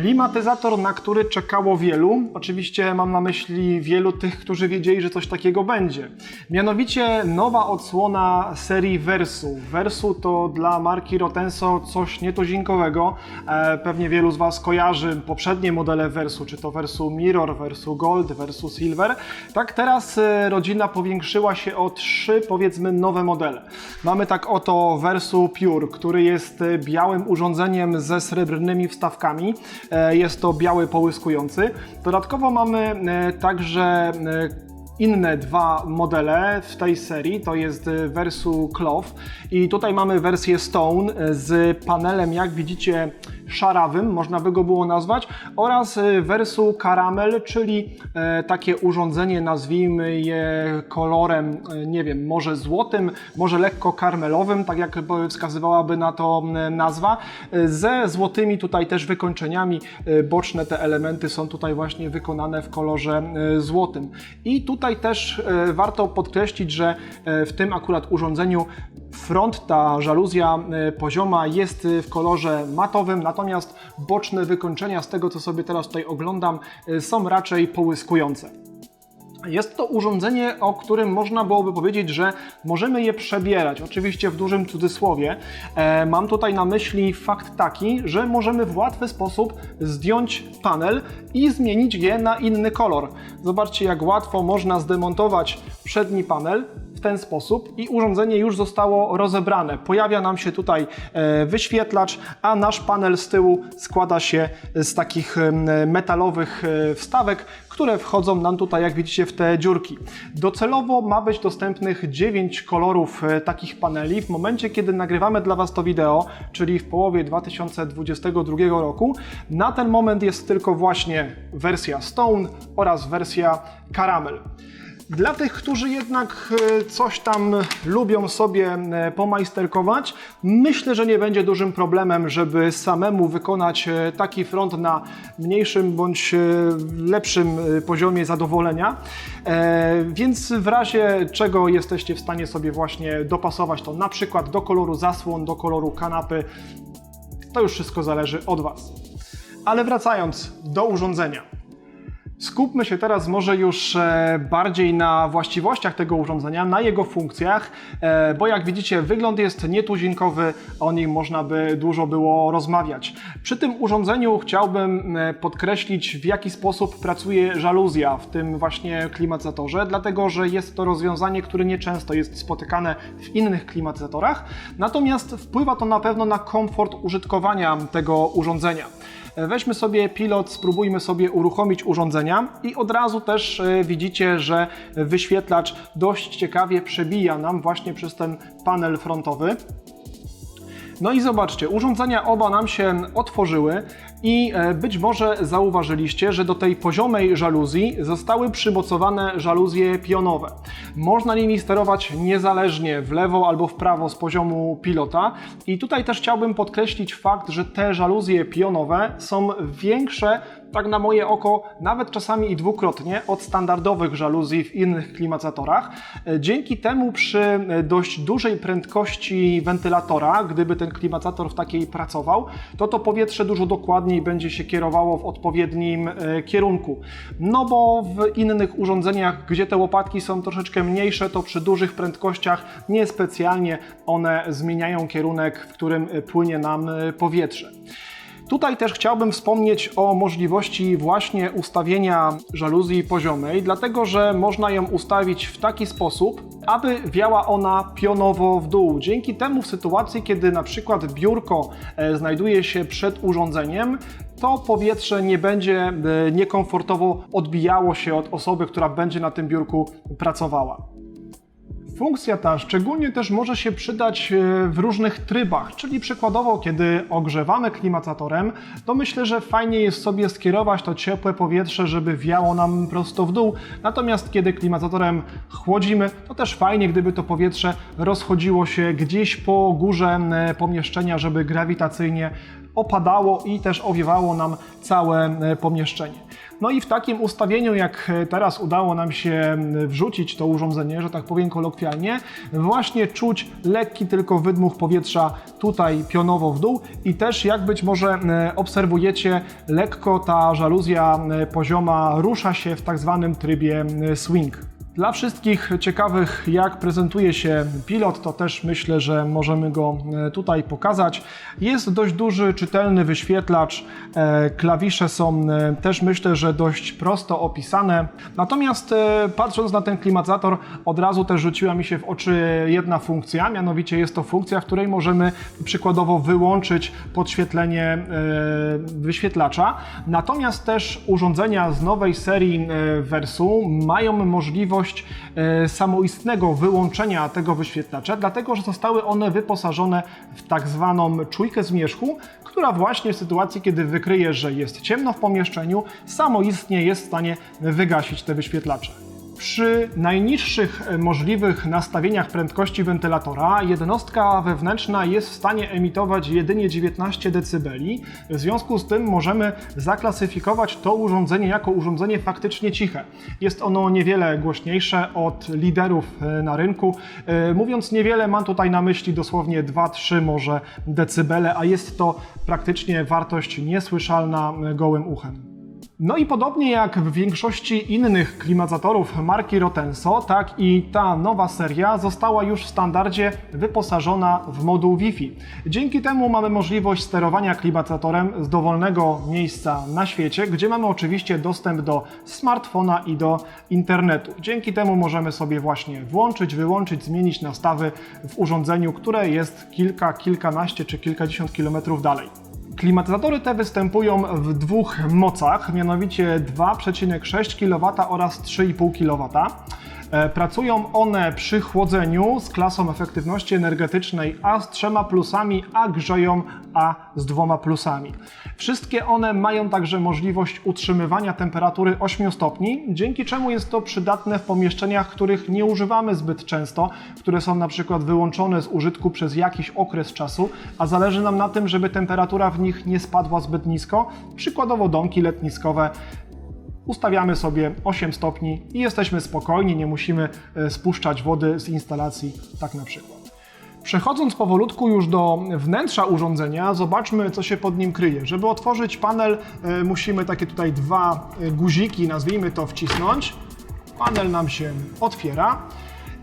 Klimatyzator, na który czekało wielu. Oczywiście mam na myśli wielu tych, którzy wiedzieli, że coś takiego będzie. Mianowicie nowa odsłona serii Versu. Versu to dla marki Rotenso coś nietuzinkowego. E, pewnie wielu z Was kojarzy poprzednie modele Versu, czy to Versu Mirror, Versu Gold, Versu Silver. Tak teraz e, rodzina powiększyła się o trzy, powiedzmy, nowe modele. Mamy tak oto Versu Pure, który jest e, białym urządzeniem ze srebrnymi wstawkami. E, Jest to biały połyskujący. Dodatkowo mamy e, także e, inne dwa modele w tej serii, to jest e, Versu Cloth i tutaj mamy wersję Stone e, z panelem, jak widzicie, szarawym, można by go było nazwać, oraz e, Versu Caramel, czyli takie urządzenie, nazwijmy je kolorem, nie wiem, może złotym, może lekko karmelowym, tak jak wskazywałaby na to nazwa, ze złotymi tutaj też wykończeniami. Boczne te elementy są tutaj właśnie wykonane w kolorze złotym. I tutaj też e, warto podkreślić, że e, w tym akurat urządzeniu front, ta żaluzja e, pozioma jest w kolorze matowym, natomiast boczne wykończenia z tego, co sobie teraz tutaj oglądam, są raczej połyskujące. Jest to urządzenie, o którym można byłoby powiedzieć, że możemy je przebierać, oczywiście w dużym cudzysłowie. E, mam tutaj na myśli fakt taki, że możemy w łatwy sposób zdjąć panel i zmienić je na inny kolor. Zobaczcie, jak łatwo można zdemontować przedni panel w ten sposób i urządzenie już zostało rozebrane. Pojawia nam się tutaj e, wyświetlacz, a nasz panel z tyłu składa się z takich metalowych e, wstawek, które wchodzą nam tutaj, jak widzicie, w te dziurki. Docelowo ma być dostępnych 9 kolorów e, takich paneli. W momencie, kiedy nagrywamy dla Was to wideo, czyli w połowie 2022 roku, na ten moment jest tylko właśnie wersja Stone oraz wersja Caramel. Dla tych, którzy jednak e, coś tam lubią sobie e, pomajsterkować, myślę, że nie będzie dużym problemem, żeby samemu wykonać e, taki front na mniejszym bądź lepszym poziomie zadowolenia. Więc w razie czego jesteście w stanie sobie właśnie dopasować to na przykład do koloru zasłon, do koloru kanapy, to już wszystko zależy od Was. Ale wracając do urządzenia. Skupmy się teraz może już e, bardziej na właściwościach tego urządzenia, na jego funkcjach, e, bo jak widzicie wygląd jest nietuzinkowy, o nim można by dużo było rozmawiać. Przy tym urządzeniu chciałbym e, podkreślić w jaki sposób pracuje żaluzja w tym właśnie klimatyzatorze, dlatego że jest to rozwiązanie, które nieczęsto jest spotykane w innych klimatyzatorach, natomiast wpływa to na pewno na komfort użytkowania tego urządzenia. Weźmy sobie pilot, spróbujmy sobie uruchomić urządzenia i od razu też e, widzicie, że wyświetlacz dość ciekawie przebija nam właśnie przez ten panel frontowy. No i zobaczcie, urządzenia oba nam się otworzyły i e, być może zauważyliście, że do tej poziomej żaluzji zostały przymocowane żaluzje pionowe. Można nimi sterować niezależnie w lewo albo w prawo z poziomu pilota i tutaj też chciałbym podkreślić fakt, że te żaluzje pionowe są większe tak na moje oko, nawet czasami i dwukrotnie od standardowych żaluzji w innych klimatyzatorach. E, Dzięki temu przy e, dość dużej prędkości wentylatora, gdyby ten klimatyzator w takiej pracował, to to powietrze dużo dokładniej będzie się kierowało w odpowiednim e, kierunku. No bo w innych urządzeniach, gdzie te łopatki są troszeczkę mniejsze, to przy dużych prędkościach niespecjalnie one zmieniają kierunek, w którym e, płynie nam e, powietrze. Tutaj też chciałbym wspomnieć o możliwości właśnie ustawienia żaluzji poziomej, dlatego że można ją ustawić w taki sposób, aby wiała ona pionowo w dół. Dzięki temu w sytuacji, kiedy na przykład biurko e, znajduje się przed urządzeniem, to powietrze nie będzie e, niekomfortowo odbijało się od osoby, która będzie na tym biurku pracowała. Funkcja ta szczególnie też może się przydać e, w różnych trybach, czyli przykładowo, kiedy ogrzewamy klimatyzatorem, to myślę, że fajnie jest sobie skierować to ciepłe powietrze, żeby wiało nam prosto w dół. Natomiast kiedy klimatyzatorem chłodzimy, to też fajnie, gdyby to powietrze rozchodziło się gdzieś po górze e, pomieszczenia, żeby grawitacyjnie opadało i też owiewało nam całe e, pomieszczenie. No i w takim ustawieniu, jak teraz udało nam się wrzucić to urządzenie, że tak powiem kolokwialnie, właśnie czuć lekki tylko wydmuch powietrza tutaj pionowo w dół i też jak być może e, obserwujecie, lekko ta żaluzja e, pozioma rusza się w tak zwanym trybie e, swing. Dla wszystkich ciekawych, jak prezentuje się pilot, to też myślę, że możemy go e, tutaj pokazać. Jest dość duży, czytelny wyświetlacz. E, Klawisze są e, też myślę, że dość prosto opisane. Natomiast patrząc na ten klimatyzator, od razu też rzuciła mi się w oczy jedna funkcja, mianowicie jest to funkcja, w której możemy przykładowo wyłączyć podświetlenie wyświetlacza. Natomiast też urządzenia z nowej serii Versu mają możliwość e, samoistnego wyłączenia tego wyświetlacza, dlatego że zostały one wyposażone w tak zwaną czujkę zmierzchu, która właśnie w sytuacji, kiedy wykryje, że jest ciemno w pomieszczeniu, samoistnie jest w stanie wygasić te wyświetlacze. Przy najniższych e, możliwych nastawieniach prędkości wentylatora jednostka wewnętrzna jest w stanie emitować jedynie 19 dB. W związku z tym możemy zaklasyfikować to urządzenie jako urządzenie faktycznie ciche. Jest ono niewiele głośniejsze od liderów e, na rynku. E, Mówiąc niewiele, mam tutaj na myśli dosłownie 2-3 może decybele, a jest to praktycznie wartość niesłyszalna gołym uchem. No i podobnie jak w większości innych klimatyzatorów marki Rotenso, tak i ta nowa seria została już w standardzie wyposażona w moduł Wi-Fi. Dzięki temu mamy możliwość sterowania klimatyzatorem z dowolnego miejsca na świecie, gdzie mamy oczywiście dostęp do smartfona i do internetu. Dzięki temu możemy sobie właśnie włączyć, wyłączyć, zmienić nastawy w urządzeniu, które jest kilka, kilkanaście czy kilkadziesiąt kilometrów dalej. Klimatyzatory te występują w dwóch mocach, mianowicie 2,6 kW oraz 3,5 kW. E, Pracują one przy chłodzeniu z klasą efektywności energetycznej A z trzema plusami, a grzeją A z dwoma plusami. Wszystkie one mają także możliwość utrzymywania temperatury 8 stopni, dzięki czemu jest to przydatne w pomieszczeniach, których nie używamy zbyt często, które są na przykład wyłączone z użytku przez jakiś okres czasu, a zależy nam na tym, żeby temperatura w nich nie spadła zbyt nisko, przykładowo domki letniskowe ustawiamy sobie 8 stopni i jesteśmy spokojni, nie musimy e, spuszczać wody z instalacji, tak na przykład. Przechodząc powolutku już do wnętrza urządzenia, zobaczmy co się pod nim kryje. Żeby otworzyć panel e, musimy takie tutaj dwa e, guziki, nazwijmy to wcisnąć. Panel nam się otwiera.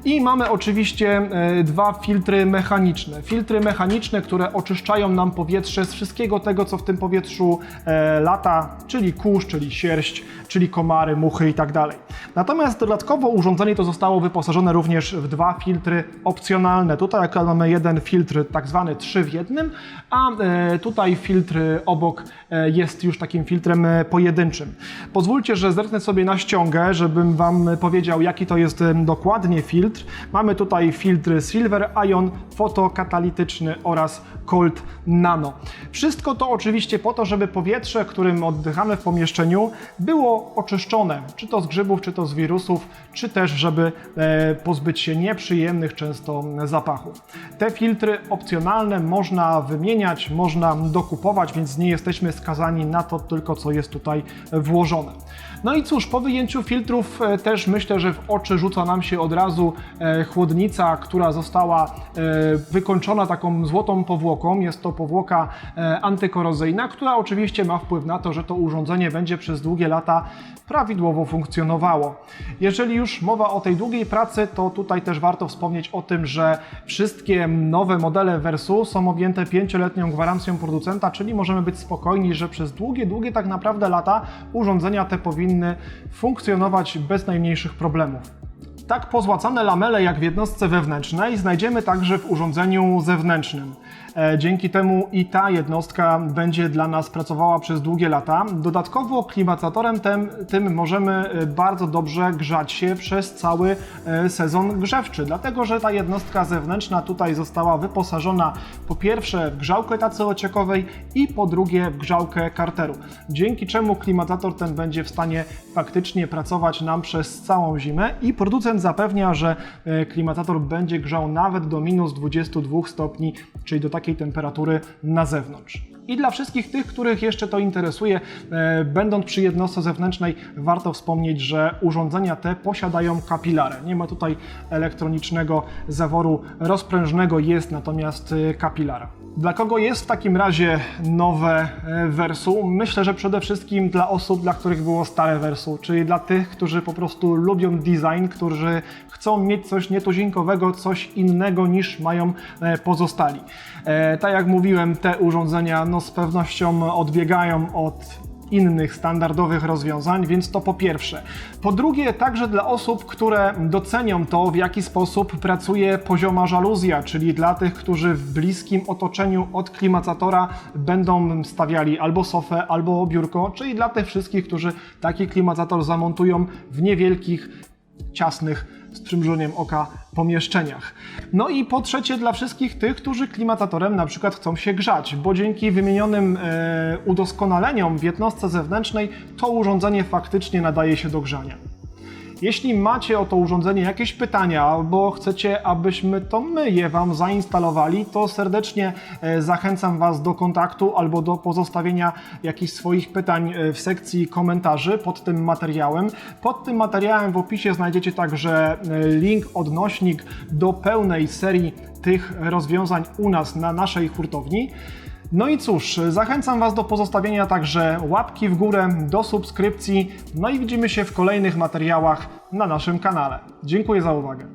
I mamy oczywiście e, dwa filtry mechaniczne. Filtry mechaniczne, które oczyszczają nam powietrze z wszystkiego tego, co w tym powietrzu e, lata, czyli kurz, czyli sierść, czyli komary, muchy i tak dalej. Natomiast dodatkowo urządzenie to zostało wyposażone również w dwa filtry opcjonalne. Tutaj akurat mamy jeden filtr tak zwany 3 w jednym, a e, tutaj filtr obok jest już takim filtrem pojedynczym. Pozwólcie, że zerknę sobie na ściągę, żebym Wam powiedział, jaki to jest dokładnie filtr. Mamy tutaj filtr Silver Ion, fotokatalityczny oraz Cold Nano. Wszystko to oczywiście po to, żeby powietrze, którym oddychamy w pomieszczeniu, było oczyszczone, czy to z grzybów, czy to z wirusów, czy też, żeby e, pozbyć się nieprzyjemnych często zapachów. Te filtry opcjonalne można wymieniać, można dokupować, więc nie jesteśmy skazani na to tylko, co jest tutaj włożone. No i cóż, po wyjęciu filtrów e, też myślę, że w oczy rzuca nam się od razu e, chłodnica, która została e, wykończona taką złotą powłoką. Jest to powłoka antykorozyjna, która oczywiście ma wpływ na to, że to urządzenie będzie przez długie lata prawidłowo funkcjonowało. Jeżeli już mowa o tej długiej pracy, to tutaj też warto wspomnieć o tym, że wszystkie nowe modele Versu są objęte pięcioletnią gwarancją producenta, czyli możemy być spokojni, że przez długie, długie tak naprawdę lata urządzenia te powinny funkcjonować bez najmniejszych problemów. Tak pozłacane lamele jak w jednostce wewnętrznej znajdziemy także w urządzeniu zewnętrznym. E, Dzięki temu i ta jednostka będzie dla nas pracowała przez długie lata. Dodatkowo klimatyzatorem tym, tym możemy e, bardzo dobrze grzać się przez cały e, sezon grzewczy, dlatego że ta jednostka zewnętrzna tutaj została wyposażona po pierwsze w grzałkę tacy ociekowej i po drugie w grzałkę karteru. Dzięki czemu klimatyzator ten będzie w stanie faktycznie pracować nam przez całą zimę i producent zapewnia, że klimatyzator będzie grzał nawet do minus 22 stopni, czyli do takiej temperatury na zewnątrz. I dla wszystkich tych, których jeszcze to interesuje, e, będąc przy jednostce zewnętrznej, warto wspomnieć, że urządzenia te posiadają kapilarę. Nie ma tutaj elektronicznego zaworu rozprężnego, jest natomiast e, kapilara. Dla kogo jest w takim razie nowe e, Versu? Myślę, że przede wszystkim dla osób, dla których było stare Versu, czyli dla tych, którzy po prostu lubią design, którzy chcą mieć coś nietuzinkowego, coś innego niż mają pozostali. Tak jak mówiłem, te urządzenia no, z pewnością odbiegają od innych standardowych rozwiązań, więc to po pierwsze. Po drugie, także dla osób, które docenią to, w jaki sposób pracuje pozioma żaluzja, czyli dla tych, którzy w bliskim otoczeniu od klimatyzatora będą stawiali albo sofę, albo biurko, czyli dla tych wszystkich, którzy taki klimatyzator zamontują w niewielkich, ciasnych, z przymrużeniem oka pomieszczeniach. No i po trzecie dla wszystkich tych, którzy klimatyzatorem na przykład chcą się grzać, bo dzięki wymienionym e, udoskonaleniom w jednostce zewnętrznej to urządzenie faktycznie nadaje się do grzania. Jeśli macie o to urządzenie jakieś pytania, albo chcecie, abyśmy to my je Wam zainstalowali, to serdecznie e, zachęcam Was do kontaktu albo do pozostawienia jakichś swoich pytań e, w sekcji komentarzy pod tym materiałem. Pod tym materiałem w opisie znajdziecie także e, link, odnośnik do pełnej serii tych rozwiązań u nas na naszej hurtowni. No i cóż, zachęcam Was do pozostawienia także łapki w górę, do subskrypcji, no i widzimy się w kolejnych materiałach na naszym kanale. Dziękuję za uwagę.